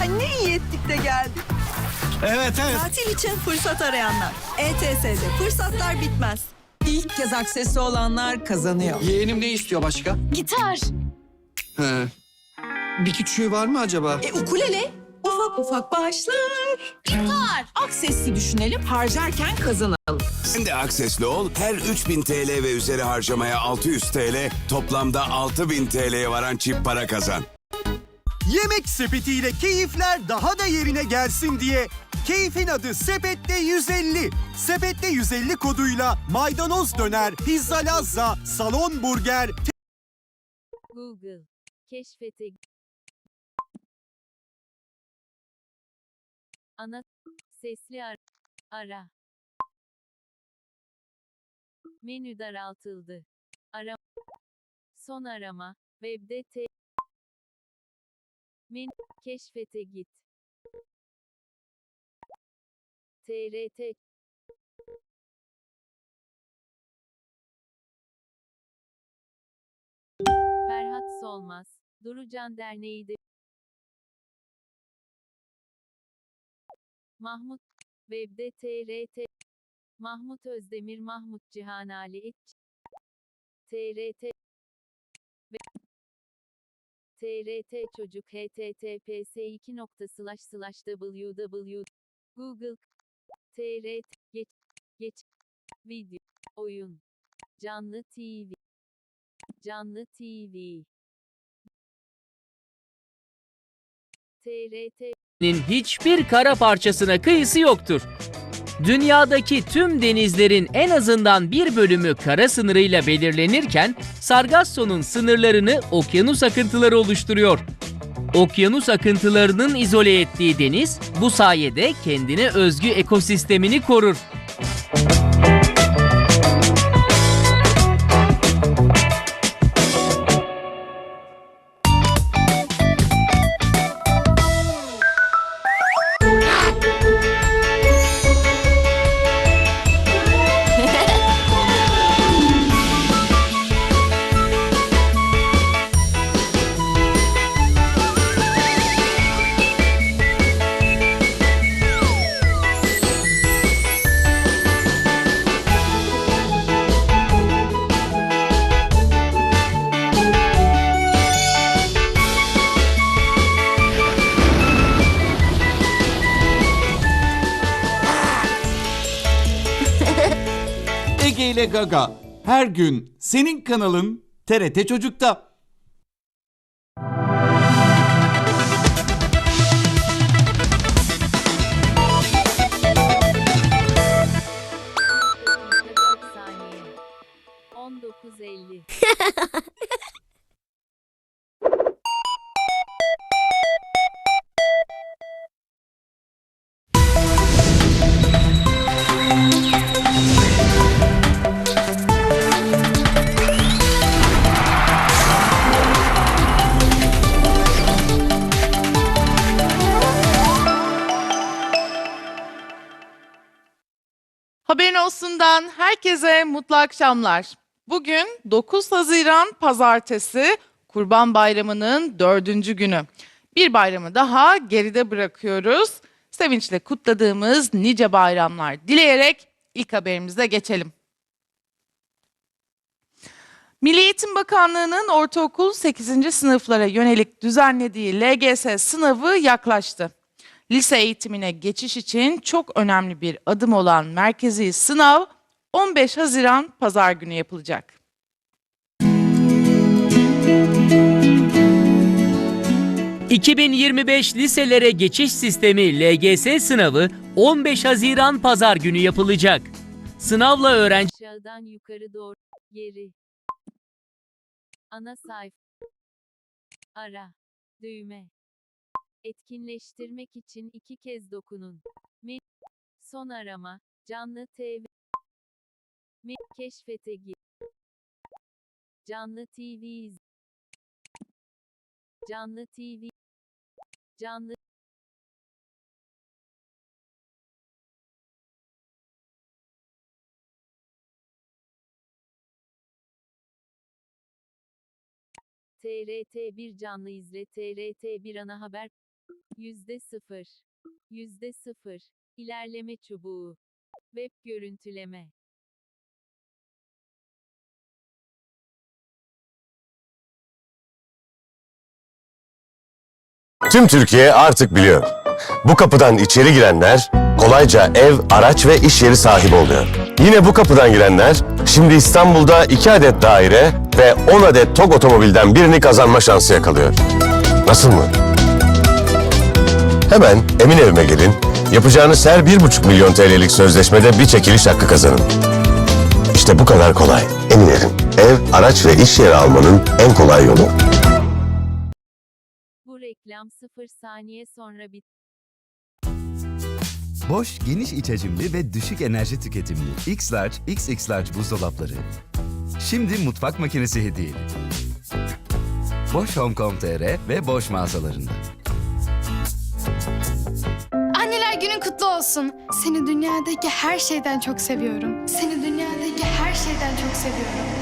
Ha, ne iyi ettik de geldik. Evet evet. Tatil için fırsat arayanlar. ETS'de fırsatlar bitmez. İlk kez aksesi olanlar kazanıyor. Yeğenim ne istiyor başka? Gitar. He. Bir küçüğü var mı acaba? E ukulele ufak ufak başlar. Gitar. Aksesli düşünelim, harcarken kazanalım. Sen de aksesli ol. Her 3000 TL ve üzeri harcamaya 600 TL, toplamda 6000 TL'ye varan çift para kazan. Yemek sepetiyle keyifler daha da yerine gelsin diye Keyfin adı Sepette 150. Sepette 150 koduyla maydanoz döner, pizza lazza, salon burger, Google. Keşfete. Ana. Sesli ar ara. Menü daraltıldı. Ara. Son arama. Webde T. Men. Keşfete git. TRT. Ferhat Solmaz. Durucan Derneği de Mahmut Webde TRT Mahmut Özdemir Mahmut Cihan Ali İç TRT TRT Çocuk https 2 www Google TRT geç geç video oyun canlı TV canlı TV TRT hiçbir kara parçasına kıyısı yoktur. Dünyadaki tüm denizlerin en azından bir bölümü kara sınırıyla belirlenirken Sargasso'nun sınırlarını okyanus akıntıları oluşturuyor. Okyanus akıntılarının izole ettiği deniz bu sayede kendine özgü ekosistemini korur. Ege ile Gaga. Her gün senin kanalın TRT Çocuk'ta. saniye. 19.50 Haberin olsundan herkese mutlu akşamlar. Bugün 9 Haziran Pazartesi Kurban Bayramı'nın dördüncü günü. Bir bayramı daha geride bırakıyoruz. Sevinçle kutladığımız nice bayramlar dileyerek ilk haberimize geçelim. Milli Eğitim Bakanlığı'nın ortaokul 8. sınıflara yönelik düzenlediği LGS sınavı yaklaştı. Lise eğitimine geçiş için çok önemli bir adım olan merkezi sınav 15 Haziran Pazar günü yapılacak. ...2025 liselere geçiş sistemi LGS sınavı 15 Haziran Pazar günü yapılacak. Sınavla öğrenci aşağıdan yukarı doğru geri ana sayfa ara düğme etkinleştirmek için iki kez dokunun. Men son arama canlı TV Men keşfete gir. Canlı TV iz canlı TV canlı TRT 1 canlı izle TRT 1 ana haber Yüzde sıfır. Yüzde sıfır. İlerleme çubuğu. Web görüntüleme. Tüm Türkiye artık biliyor. Bu kapıdan içeri girenler kolayca ev, araç ve iş yeri sahibi oluyor. Yine bu kapıdan girenler şimdi İstanbul'da 2 adet daire ve 10 adet TOG otomobilden birini kazanma şansı yakalıyor. Nasıl mı? Hemen Emin Evime gelin, yapacağınız her 1,5 milyon TL'lik sözleşmede bir çekiliş hakkı kazanın. İşte bu kadar kolay. Emin Evim, ev, araç ve iş yeri almanın en kolay yolu. Bu reklam sıfır saniye sonra bit. Boş, geniş iç hacimli ve düşük enerji tüketimli X-Large, XX-Large buzdolapları. Şimdi mutfak makinesi hediyeli. Boş Home.com.tr ve Boş mağazalarında. Günün kutlu olsun. Seni dünyadaki her şeyden çok seviyorum. Seni dünyadaki her şeyden çok seviyorum.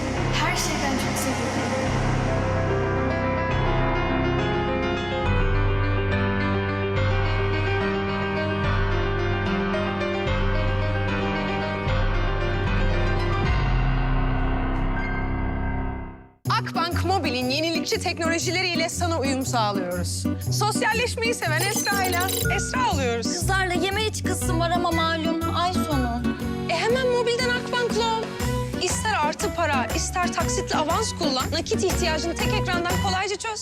Mobil'in yenilikçi teknolojileriyle sana uyum sağlıyoruz. Sosyalleşmeyi seven Esra ile Esra oluyoruz. Kızlarla yemeğe çıkasım var ama malum ay sonu. E hemen mobilden Akbank'la ol. İster artı para, ister taksitli avans kullan. Nakit ihtiyacını tek ekrandan kolayca çöz.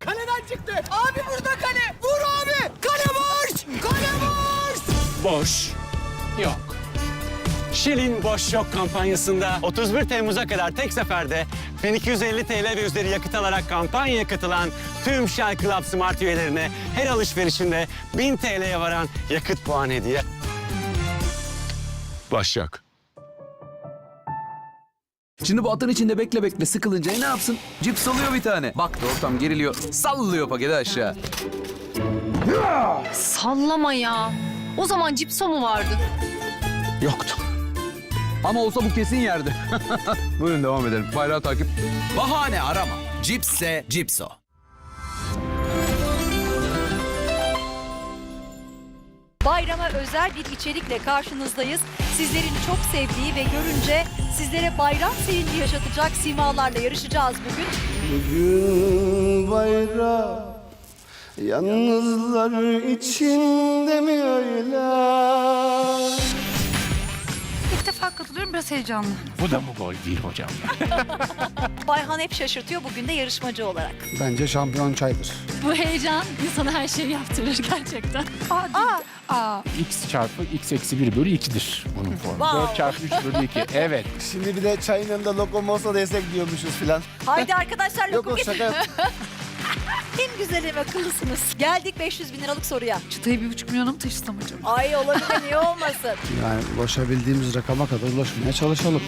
Kaleden çıktı. Abi burada kale. Vur abi. Kale boş. Kale boş. Boş. Yok. Shell'in Boş Yok kampanyasında 31 Temmuz'a kadar tek seferde 1250 TL ve üzeri yakıt alarak kampanyaya katılan tüm Shell Club Smart üyelerine her alışverişinde 1000 TL'ye varan yakıt puan hediye. Boş Yok. Şimdi bu atın içinde bekle bekle sıkılınca ne yapsın? Cips alıyor bir tane. Bak da ortam geriliyor. Sallıyor paketi aşağı. Sallama ya. O zaman cipso mu vardı? Yoktu. Ama olsa bu kesin yerdi. Buyurun devam edelim. Bayrağı takip. Bahane arama. Cipsse Cipso. Bayrama özel bir içerikle karşınızdayız. Sizlerin çok sevdiği ve görünce sizlere bayram sevinci yaşatacak simalarla yarışacağız bugün. Bugün bayram Yalnızlar içinde mi öyle? Defa katılıyorum biraz heyecanlı. Bu da mı gol değil hocam? Bayhan hep şaşırtıyor bugün de yarışmacı olarak. Bence şampiyon çaydır. Bu heyecan insana her şeyi yaptırır gerçekten. Aa, aa. x çarpı x eksi 1 bölü 2'dir bunun formu. Wow. 4 çarpı 3 bölü 2. Evet. Şimdi bir de çayın yanında lokomosa desek diyormuşuz filan. Haydi arkadaşlar Yok lokum şaka. En güzel ve akıllısınız. Geldik 500 bin liralık soruya. Çıtayı bir buçuk milyona mı taşısam acaba? Ay olabilir niye olmasın? Yani ulaşabildiğimiz rakama kadar ulaşmaya çalışalım.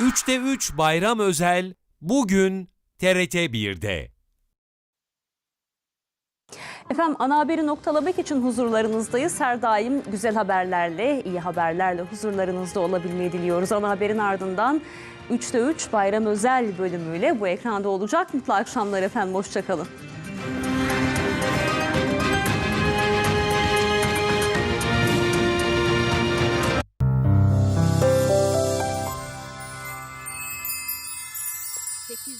3'te 3 bayram özel bugün TRT 1'de. Efendim ana haberi noktalamak için huzurlarınızdayız. Her daim güzel haberlerle, iyi haberlerle huzurlarınızda olabilmeyi diliyoruz. Ana haberin ardından 3'te 3 bayram özel bölümüyle bu ekranda olacak. Mutlu akşamlar efendim, hoşçakalın.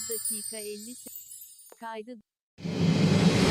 Dakika 50 se- kaydı